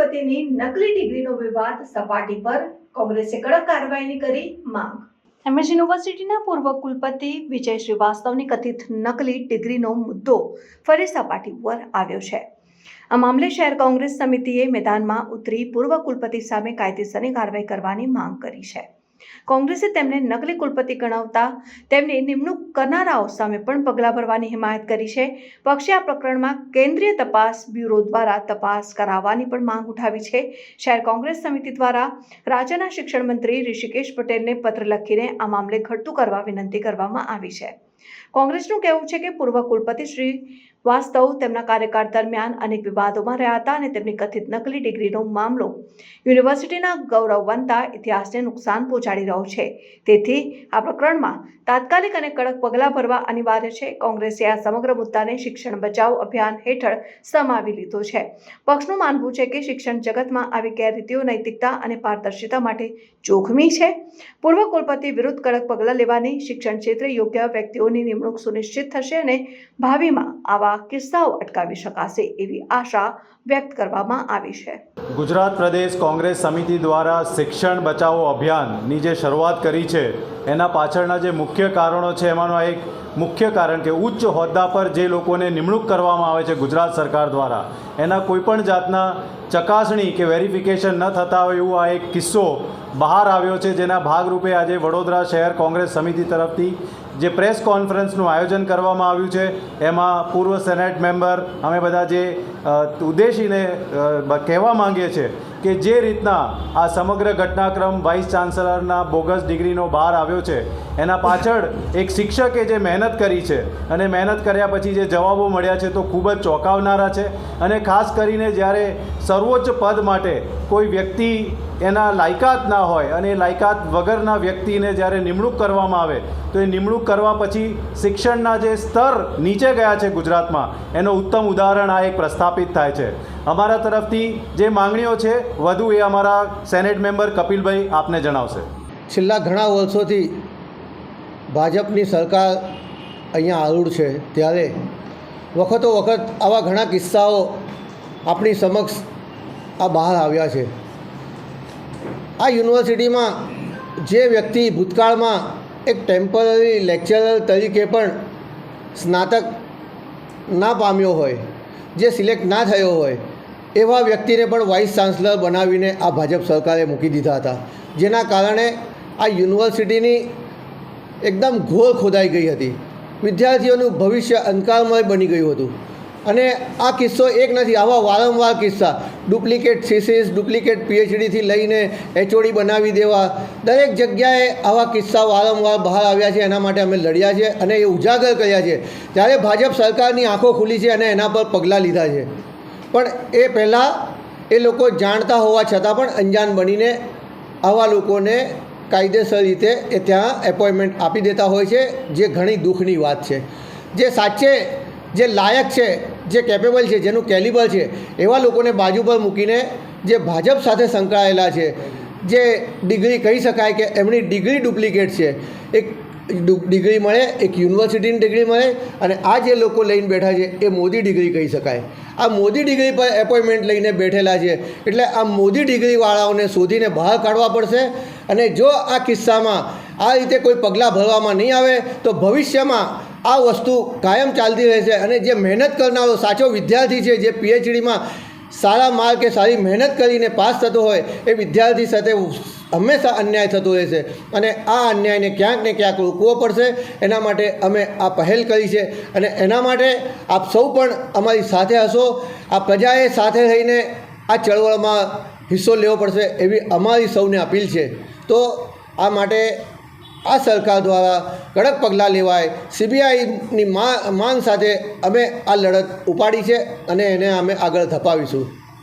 કુલપતિની નકલી ડિગ્રીનો વિવાદ સપાટી પર કોંગ્રેસે કડક કાર્યવાહીની કરી માંગ. એમએસ યુનિવર્સિટીના પૂર્વ કુલપતિ વિજય શ્રીવાસ્તવની કથિત નકલી ડિગ્રીનો મુદ્દો ફરી સપાટી પર આવ્યો છે. આ મામલે શહેર કોંગ્રેસ સમિતિએ મેદાનમાં ઉતરી પૂર્વ કુલપતિ સામે કાયદેસરની કાર્યવાહી કરવાની માંગ કરી છે. કોંગ્રેસે તેમને નકલી કુલપતિ ગણાવતા, તેમની નિમણૂક કરનારાઓ સામે પણ પગલાં ભરવાની હિમાયત કરી છે. પક્ષે આ પ્રકરણમાં કેન્દ્રીય તપાસ બ્યુરો દ્વારા તપાસ કરાવવાની પણ માંગ ઉઠાવી છે. શહેર કોંગ્રેસ સમિતિ દ્વારા રાજ્યના શિક્ષણ મંત્રી ઋષિકેશ પટેલને પત્ર લખીને આ મામલે ઘટતું કરવા વિનંતી કરવામાં આવી છે. કોંગ્રેસનું કહેવું છે કે પૂર્વ કુલપતિ શ્રી વાસ્તવ તેમના કાર્યકાળ દરમિયાન અનેક વિવાદોમાં રહ્યા હતા અને તેમની કથિત નકલી ડિગ્રીનો મામલો યુનિવર્સિટીના ગૌરવવંતા ઇતિહાસને નુકસાન પહોંચાડી રહ્યો છે. તેથી આ પ્રકરણમાં તાત્કાલિક અને કડક પગલાં ભરવા અનિવાર્ય છે. કોંગ્રેસે આ સમગ્ર મુદ્દાને શિક્ષણ બચાવ અભિયાન હેઠળ સમાવી લીધો છે. પક્ષનું માનવું છે કે શિક્ષણ જગતમાં આવી ગેરરીતિઓ, નૈતિકતા અને પારદર્શિતા માટે જોખમી છે. પૂર્વ કુલપતિ વિરુદ્ધ કડક પગલાં લેવાની શિક્ષણ ક્ષેત્રે યોગ્ય વ્યક્તિઓની નિમણૂક સુનિશ્ચિત થશે અને ભાવિમાં આવા કિસ્સાઓ અટકાવી શકાશે એવી આશા વ્યક્ત કરવામાં આવી છે. ગુજરાત પ્રદેશ કોંગ્રેસ સમિતિ દ્વારા શિક્ષણ બચાવો અભિયાનની જે શરૂઆત કરી છે, એના પાછળના જે મુખ્ય કારણો છે, એમાંનું એક મુખ્ય કારણ કે ઉચ્ચ હોદ્દા પર જે લોકોને નિમણૂક કરવામાં આવે છે ગુજરાત સરકાર દ્વારા, એના કોઈપણ જાતના ચકાસણી કે વેરિફિકેશન ન થતા હોય એવું આ એક કિસ્સો બહાર આવ્યો છે, જેના ભાગરૂપે આજે વડોદરા શહેર કોંગ્રેસ સમિતિ તરફથી જે પ્રેસ કોન્ફરન્સનું આયોજન કરવામાં આવ્યું છે, એમાં પૂર્વ સેનેટ મેમ્બર અમે બધા જે ઉદ્દેશીને કહેવા માંગીએ છીએ કે જે રીતના આ સમગ્ર ઘટનાક્રમ વાઇસ ચાન્સલરના બોગસ ડિગ્રીનો બહાર આવ્યો છે, એના પાછળ એક શિક્ષકે જે મહેનત કરી છે અને મહેનત કર્યા પછી જે જવાબો મળ્યા છે તો ખૂબ જ ચોંકાવનારા છે અને ખાસ કરીને જ્યારે સર્વોચ્ચ પદ માટે કોઈ વ્યક્તિ એના લાયકાત ના હોય અને લાયકાત વગરના વ્યક્તિને જ્યારે નિમણૂક કરવામાં આવે, તો એ નિમણૂક કરવા પછી શિક્ષણના જે સ્તર નીચે ગયા છે ગુજરાતમાં, એનો ઉત્તમ ઉદાહરણ આ એક પ્રસ્થાપિત થાય છે. અમારા તરફથી જે માંગણીઓ છે, વધુ એ અમારા સેનેટ મેમ્બર કપિલભાઈ આપને જણાવશે. છેલ્લા ઘણા વર્ષોથી ભાજપની સરકાર અહીંયા આરૂઢ છે. ત્યારે વખતો વખત આવા ઘણા કિસ્સાઓ આપણી સમક્ષ આ બહાર આવ્યા છે. આ યુનિવર્સિટીમાં જે વ્યક્તિ ભૂતકાળમાં એક ટેમ્પરરી લેક્ચરર તરીકે પણ સ્નાતક ના પામ્યો હોય જે સિલેક્ટ ના થયો હોય, એવા વ્યક્તિને પણ વાઇસ ચાન્સલર બનાવીને આ ભાજપ સરકારે મૂકી દીધા હતા. જેના કારણે આ યુનિવર્સિટીની એકદમ ઘોર ખોદાઈ ગઈ હતી. વિદ્યાર્થીઓનું ભવિષ્ય અંધકારમય બની ગયું હતું. અને આ કિસ્સો એક નથી, આવા વારંવાર કિસ્સા. ડુપ્લિકેટ થીસીસ, ડુપ્લિકેટ પીએચડીથી લઈને એચઓડી બનાવી દેવા. દરેક જગ્યાએ આવા કિસ્સા વારંવાર બહાર આવ્યા છે, એના માટે અમે લડ્યા છે અને એ ઉજાગર કર્યા છે. ત્યારે ભાજપ સરકારની આંખો ખુલી છે અને એના પર પગલાં લીધા છે. પણ એ પહેલાં એ લોકો જાણતા હોવા છતાં પણ અંજાન બનીને આવા લોકોને કાયદેસર રીતે એ ત્યાં એપોઇન્ટમેન્ટ આપી દેતા હોય છે, જે ઘણી દુઃખની વાત છે. જે સાચે, જે લાયક છે જે કેપેબલ છે, જેનું કેલિબલ છે, એવા લોકોને બાજુ પર મૂકીને જે ભાજપ સાથે સંકળાયેલા છે, જે ડિગ્રી કહી શકાય કે એમની ડિગ્રી ડુપ્લિકેટ છે, એક ડિગ્રી મળે, એક યુનિવર્સિટીની ડિગ્રી મળે અને આ જે લોકો લઈને બેઠા છે, એ મોદી ડિગ્રી કહી શકાય. આ મોદી ડિગ્રી પર એપોઇન્ટમેન્ટ લઈને બેઠેલા છે, એટલે આ મોદી ડિગ્રીવાળાઓને શોધીને બહાર કાઢવા પડશે અને જો આ કિસ્સામાં આ રીતે કોઈ પગલાં ભરવામાં નહીં આવે, તો ભવિષ્યમાં આ વસ્તુ કાયમ ચાલતી રહેશે અને જે મહેનત કરનારો સાચો વિદ્યાર્થી છે, જે પીએચડીમાં સારા માર્કે સારી મહેનત કરીને પાસ થતો હોય, એ વિદ્યાર્થી સાથે હંમેશા અન્યાય થતો રહેશે. અને આ અન્યાયને ક્યાંક ને ક્યાંક રોકવો પડશે. એના માટે અમે આ પહેલ કરી છે. અને એના માટે આપ સૌ પણ અમારી સાથે હશો. આ પ્રજાએ સાથે રહીને આ ચળવળમાં હિસ્સો લેવો પડશે એવી અમારી સૌને અપીલ છે. તો આ માટે આ સરકાર દ્વારા કડક પગલાં લેવાય. સીબીઆઈની માંગ સાથે અમે આ લડત ઉપાડી છે અને એને અમે આગળ ધપાવીશું.